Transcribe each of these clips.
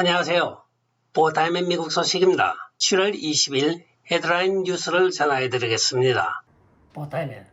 안녕하세요. 보타임의 미국 소식입니다. 7월 20일 헤드라인 뉴스를 전해드리겠습니다. 보타임의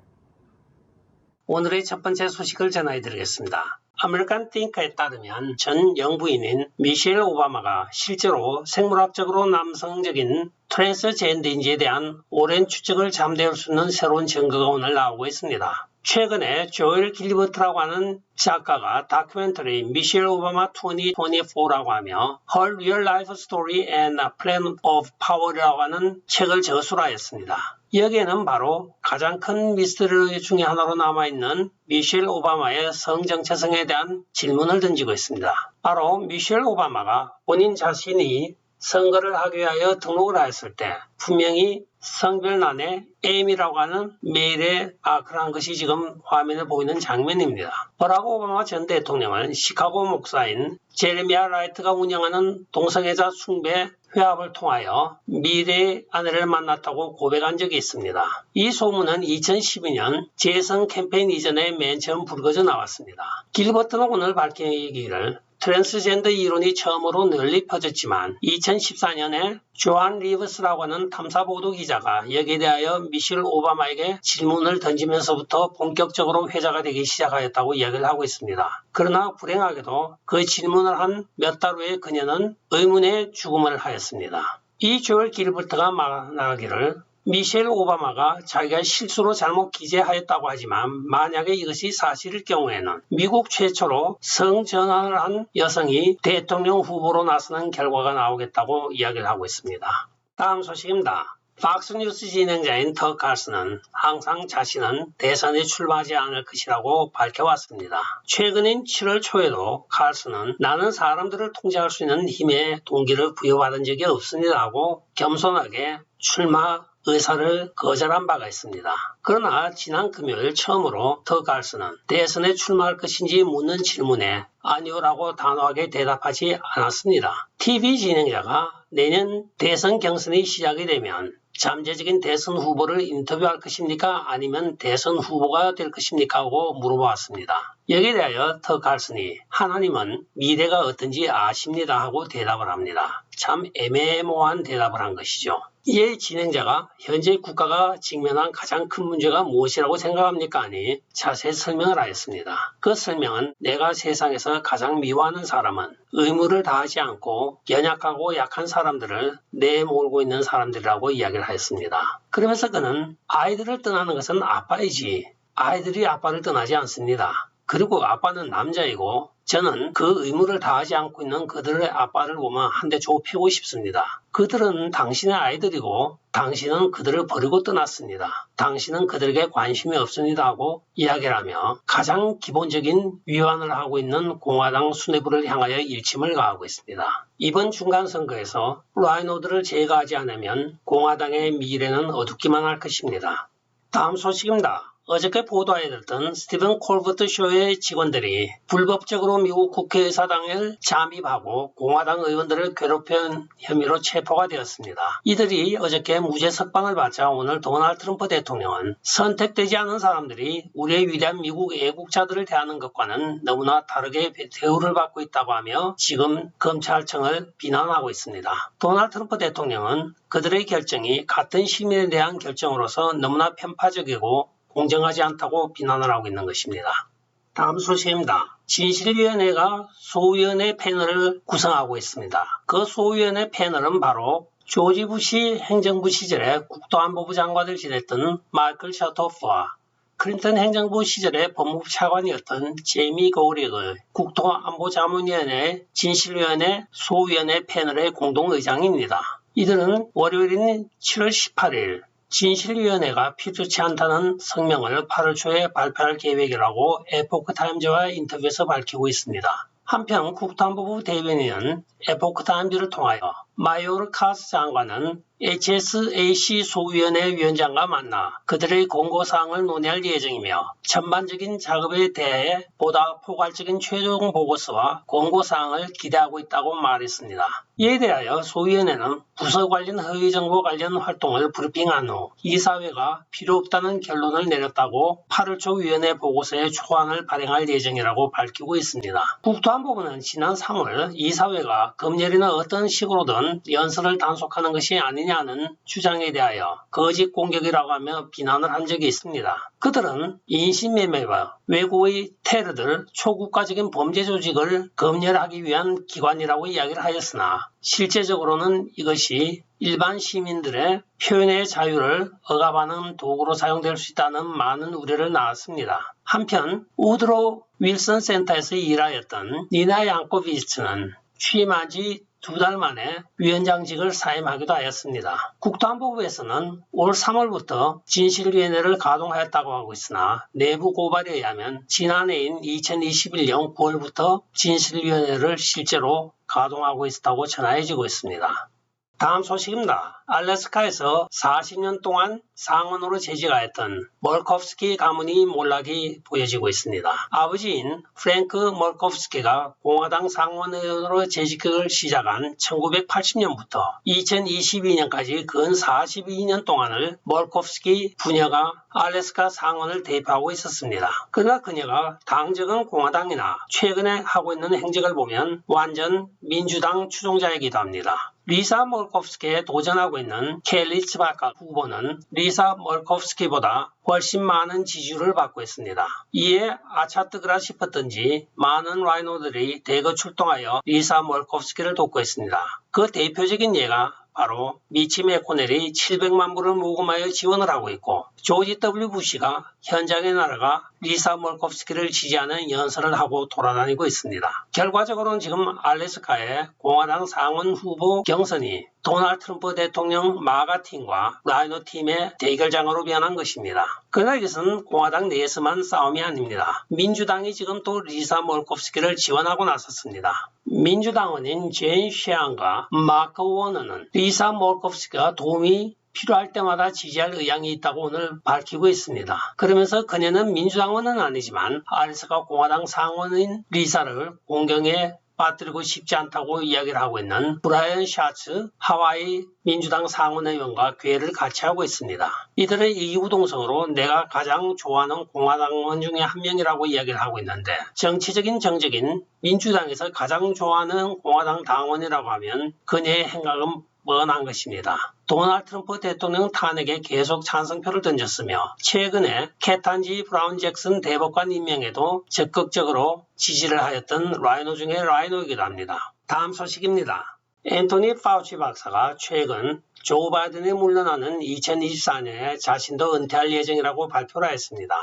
오늘의 첫 번째 소식을 전해드리겠습니다. 아메리칸 띵커에 따르면 전 영부인인 미셸 오바마가 실제로 생물학적으로 남성적인 트랜스젠더인지에 대한 오랜 추측을 잠재울 수 있는 새로운 증거가 오늘 나오고 있습니다. 최근에 조엘 길버트라고 하는 작가가 다큐멘터리 미셸 오바마 2024라고 하며 Her Real Life Story and a Plan of Power이라고 하는 책을 저술하였습니다. 여기에는 바로 가장 큰 미스터리 중의 하나로 남아있는 미셸 오바마의 성정체성에 대한 질문을 던지고 있습니다. 바로 미셸 오바마가 본인 자신이 선거를 하기 위하여 등록을 하였을 때 분명히 성별란에 M이라고 하는 메일에 마크를 한 것이 지금 화면에 보이는 장면입니다. 버락 오바마 전 대통령은 시카고 목사인 제레미아 라이트가 운영하는 동성애자 숭배 회합을 통하여 미래의 아내를 만났다고 고백한 적이 있습니다. 이 소문은 2012년 재선 캠페인 이전에 맨 처음 불거져 나왔습니다. 길버트는 오늘 밝히기를 트랜스젠더 이론이 처음으로 널리 퍼졌지만 2014년에 조한 리브스라고 하는 탐사보도 기자가 여기에 대하여 미셸 오바마에게 질문을 던지면서부터 본격적으로 회자가 되기 시작하였다고 이야기를 하고 있습니다. 그러나 불행하게도 그 질문을 한 몇 달 후에 그녀는 의문의 죽음을 하였습니다. 이 조엘 길버트가 말하기를 미셸 오바마가 자기가 실수로 잘못 기재하였다고 하지만 만약에 이것이 사실일 경우에는 미국 최초로 성전환을 한 여성이 대통령 후보로 나서는 결과가 나오겠다고 이야기를 하고 있습니다. 다음 소식입니다. 팍스뉴스 진행자인 터 칼슨은 항상 자신은 대선에 출마하지 않을 것이라고 밝혀왔습니다. 최근인 7월 초에도 칼슨은 나는 사람들을 통제할 수 있는 힘의 동기를 부여받은 적이 없습니다 하고 겸손하게 출마 의사를 거절한 바가 있습니다. 그러나 지난 금요일 처음으로 더 갈스는 대선에 출마할 것인지 묻는 질문에 아니오라고 단호하게 대답하지 않았습니다. TV 진행자가 내년 대선 경선이 시작이 되면 잠재적인 대선 후보를 인터뷰할 것입니까? 아니면 대선 후보가 될 것입니까? 하고 물어보았습니다. 여기에 대하여 터 갈슨이 하나님은 미래가 어떤지 아십니다 하고 대답을 합니다. 참 애매모호한 대답을 한 것이죠. 이에 진행자가 현재 국가가 직면한 가장 큰 문제가 무엇이라고 생각합니까? 하니 자세히 설명을 하였습니다. 그 설명은 내가 세상에서 가장 미워하는 사람은 의무를 다하지 않고 연약하고 약한 사람들을 내몰고 있는 사람들이라고 이야기를 하였습니다. 그러면서 그는 아이들을 떠나는 것은 아빠이지 아이들이 아빠를 떠나지 않습니다. 그리고 아빠는 남자이고 저는 그 의무를 다하지 않고 있는 그들의 아빠를 보면 한 대 좁히고 싶습니다. 그들은 당신의 아이들이고 당신은 그들을 버리고 떠났습니다. 당신은 그들에게 관심이 없습니다 하고 이야기를 하며 가장 기본적인 위반을 하고 있는 공화당 수뇌부를 향하여 일침을 가하고 있습니다. 이번 중간선거에서 라이노드를 제거하지 않으면 공화당의 미래는 어둡기만 할 것입니다. 다음 소식입니다. 어저께 보도하였던 스티븐 콜버트 쇼의 직원들이 불법적으로 미국 국회의사당을 잠입하고 공화당 의원들을 괴롭힌 혐의로 체포가 되었습니다. 이들이 어저께 무죄 석방을 받자 오늘 도널드 트럼프 대통령은 선택되지 않은 사람들이 우리의 위대한 미국 애국자들을 대하는 것과는 너무나 다르게 대우를 받고 있다고 하며 지금 검찰청을 비난하고 있습니다. 도널드 트럼프 대통령은 그들의 결정이 같은 시민에 대한 결정으로서 너무나 편파적이고 공정하지 않다고 비난을 하고 있는 것입니다. 다음 소식입니다. 진실위원회가 소위원회 패널을 구성하고 있습니다. 그 소위원회 패널은 바로 조지 부시 행정부 시절에 국토안보부 장관을 지냈던 마이클 셔토프와 클린턴 행정부 시절에 법무부 차관이었던 제이미 고리의 국토안보자문위원회 진실위원회 소위원회 패널의 공동의장입니다. 이들은 월요일인 7월 18일 진실위원회가 필요치 않다는 성명을 8월 초에 발표할 계획이라고 에포크타임즈와 인터뷰에서 밝히고 있습니다. 한편 국토안보부 대변인은 에포크타임즈를 통하여 마요르카스 장관은 HSAC 소위원회 위원장과 만나 그들의 공고사항을 논의할 예정이며 전반적인 작업에 대해 보다 포괄적인 최종 보고서와 공고사항을 기대하고 있다고 말했습니다. 이에 대하여 소위원회는 부서 관련 허위 정보 관련 활동을 브리핑한 후 이사회가 필요 없다는 결론을 내렸다고 8월 초 위원회 보고서에 초안을 발행할 예정이라고 밝히고 있습니다. 국토안보부는 지난 3월 이사회가 검열이나 어떤 식으로든 연설을 단속하는 것이 아니냐는 주장에 대하여 거짓 공격이라고 하며 비난을 한 적이 있습니다. 그들은 인신매매와 외국의 테러들 초국가적인 범죄 조직을 검열하기 위한 기관이라고 이야기를 하였으나 실제적으로는 이것이 일반 시민들의 표현의 자유를 억압하는 도구로 사용될 수 있다는 많은 우려를 낳았습니다. 한편 우드로 윌슨 센터에서 일하였던 니나 양코비치는 취임한 지 두 달 만에 위원장직을 사임하기도 하였습니다. 국토안보부에서는 올 3월부터 진실위원회를 가동하였다고 하고 있으나 내부 고발에 의하면 지난해인 2021년 9월부터 진실위원회를 실제로 가동하고 있다고 전해지고 있습니다. 다음 소식입니다. 알래스카에서 40년 동안 상원으로 재직하였던 멀코프스키 가문이 몰락이 보여지고 있습니다. 아버지인 프랭크 멀코프스키가 공화당 상원의원으로 재직을 시작한 1980년부터 2022년까지 근 42년 동안을 멀코프스키 부녀가 알래스카 상원을 대표하고 있었습니다. 그러나 그녀가 당적은 공화당이나 최근에 하고 있는 행적을 보면 완전 민주당 추종자이기도 합니다. 리사 몰코프스키에 도전하고 있는 켈리 츠바카 후보는 리사 몰코프스키보다 훨씬 많은 지지율을 받고 있습니다. 이에 아차뜨그라 싶었던지 많은 라이노들이 대거 출동하여 리사 몰코프스키를 돕고 있습니다. 그 대표적인 예가 바로 미치 메코넬이 700만 불을 모금하여 지원을 하고 있고 조지 W 부시가 현장에 날아가 리사 몰코프스키를 지지하는 연설을 하고 돌아다니고 있습니다. 결과적으로는 지금 알래스카의 공화당 상원 후보 경선이 도널드 트럼프 대통령 마가팀과 라이노 팀의 대결장으로 변한 것입니다. 그러나 이것은 공화당 내에서만 싸움이 아닙니다. 민주당이 지금 또 리사 몰코프스키를 지원하고 나섰습니다. 민주당원인 제인 쉐안과 마크 워너는 리사 몰코프스키가 도움이 필요할 때마다 지지할 의향이 있다고 오늘 밝히고 있습니다. 그러면서 그녀는 민주당원은 아니지만 아리스가 공화당 상원인 리사를 공경에 빠뜨리고 싶지 않다고 이야기를 하고 있는 브라이언 샤츠 하와이 민주당 상원의원과 괴를 같이 하고 있습니다. 이들의 이구동성으로 내가 가장 좋아하는 공화당원 중에 한 명이라고 이야기를 하고 있는데 정치적인 정적인 민주당에서 가장 좋아하는 공화당 당원이라고 하면 그녀의 행각은 뻔한 것입니다. 도널드 트럼프 대통령 탄핵에 계속 찬성표를 던졌으며 최근에 캐탄지 브라운 잭슨 대법관 임명에도 적극적으로 지지를 하였던 라이노 중의 라이노이기도 합니다. 다음 소식입니다. 앤토니 파우치 박사가 최근 조 바이든이 물러나는 2024년에 자신도 은퇴할 예정이라고 발표를 했습니다.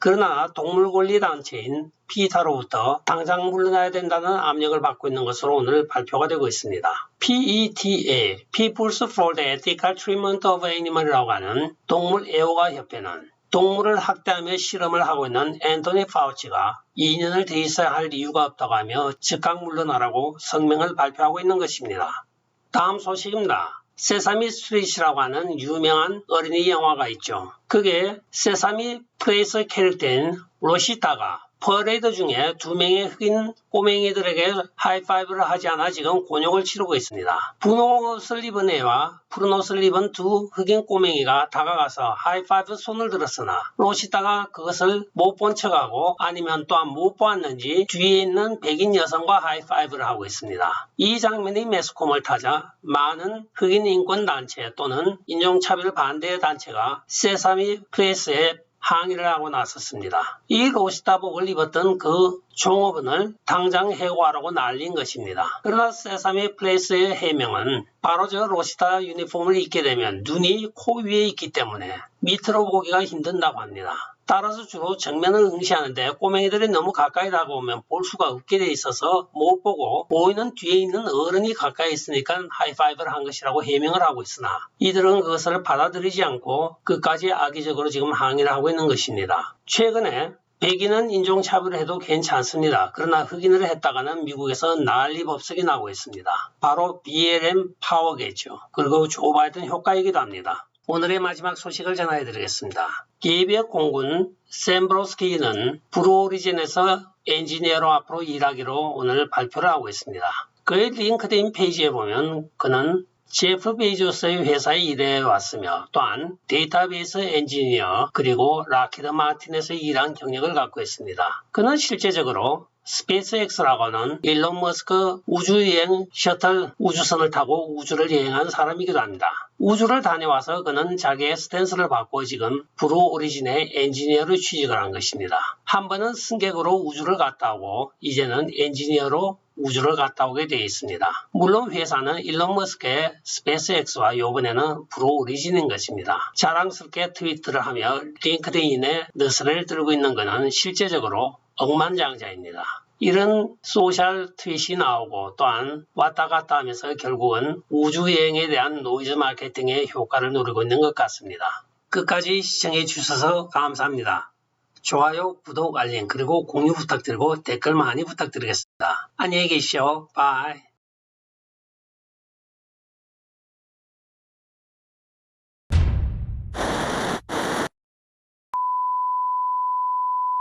그러나 동물권리단체인 피타로부터 당장 물러나야 된다는 압력을 받고 있는 것으로 오늘 발표가 되고 있습니다. PETA, People's for the Ethical Treatment of Animal이라고 하는 동물 애호가 협회는 동물을 학대하며 실험을 하고 있는 앤토니 파우치가 2년을 더 있어야 할 이유가 없다고 하며 즉각 물러나라고 성명을 발표하고 있는 것입니다. 다음 소식입니다. 세사미 스트릿이라고 하는 유명한 어린이 영화가 있죠. 그게 세사미 플레이스 캐릭터인 로시타가 퍼레이드 중에 두 명의 흑인 꼬맹이들에게 하이파이브를 하지 않아 지금 곤욕을 치르고 있습니다. 분홍 옷을 입은 애와 푸른 옷을 입은 두 흑인 꼬맹이가 다가가서 하이파이브 손을 들었으나 로시타가 그것을 못 본 척하고 아니면 또한 못 보았는지 뒤에 있는 백인 여성과 하이파이브를 하고 있습니다. 이 장면이 매스콤을 타자 많은 흑인 인권 단체 또는 인종차별 반대 단체가 세사미 프레스에 항의를 하고 나섰습니다. 이 로시타복을 입었던 그 종업원을 당장 해고하라고 날린 것입니다. 그러나 세사미 플레이스의 해명은 바로 저 로시타 유니폼을 입게 되면 눈이 코 위에 있기 때문에 밑으로 보기가 힘든다고 합니다. 따라서 주로 정면을 응시하는데 꼬맹이들이 너무 가까이 다가오면 볼 수가 없게 돼 있어서 못 보고 보이는 뒤에 있는 어른이 가까이 있으니까 하이파이브를 한 것이라고 해명을 하고 있으나 이들은 그것을 받아들이지 않고 끝까지 악의적으로 지금 항의를 하고 있는 것입니다. 최근에 백인은 인종차별을 해도 괜찮습니다. 그러나 흑인을 했다가는 미국에서 난리 법석이 나고 있습니다. 바로 BLM 파워겠죠. 그리고 조 바이든 효과이기도 합니다. 오늘의 마지막 소식을 전해드리겠습니다. 기비의 공군 샘브로스키는 브루오리진에서 엔지니어로 앞으로 일하기로 오늘 발표를 하고 있습니다. 그의 링크드인 페이지에 보면 그는 제프 베이조스의 회사에 일해 왔으며 또한 데이터베이스 엔지니어 그리고 라키드 마틴에서 일한 경력을 갖고 있습니다. 그는 실제적으로 스페이스X라고 하는 일론 머스크 우주여행 셔틀 우주선을 타고 우주를 여행한 사람이기도 합니다. 우주를 다녀와서 그는 자기의 스탠스를 바꿔 지금 브루 오리진의 엔지니어로 취직을 한 것입니다. 한 번은 승객으로 우주를 갔다 오고 이제는 엔지니어로 우주를 갔다 오게 되어 있습니다. 물론 회사는 일론 머스크의 스페이스X와 이번에는 브루 오리진인 것입니다. 자랑스럽게 트위트를 하며 링크드인에 느슨을 들고 있는 것은 실제적으로 억만장자입니다. 이런 소셜 트윗이 나오고 또한 왔다 갔다 하면서 결국은 우주여행에 대한 노이즈 마케팅의 효과를 누리고 있는 것 같습니다. 끝까지 시청해 주셔서 감사합니다. 좋아요, 구독, 알림, 그리고 공유 부탁드리고 댓글 많이 부탁드리겠습니다. 안녕히 계십시오. 바이.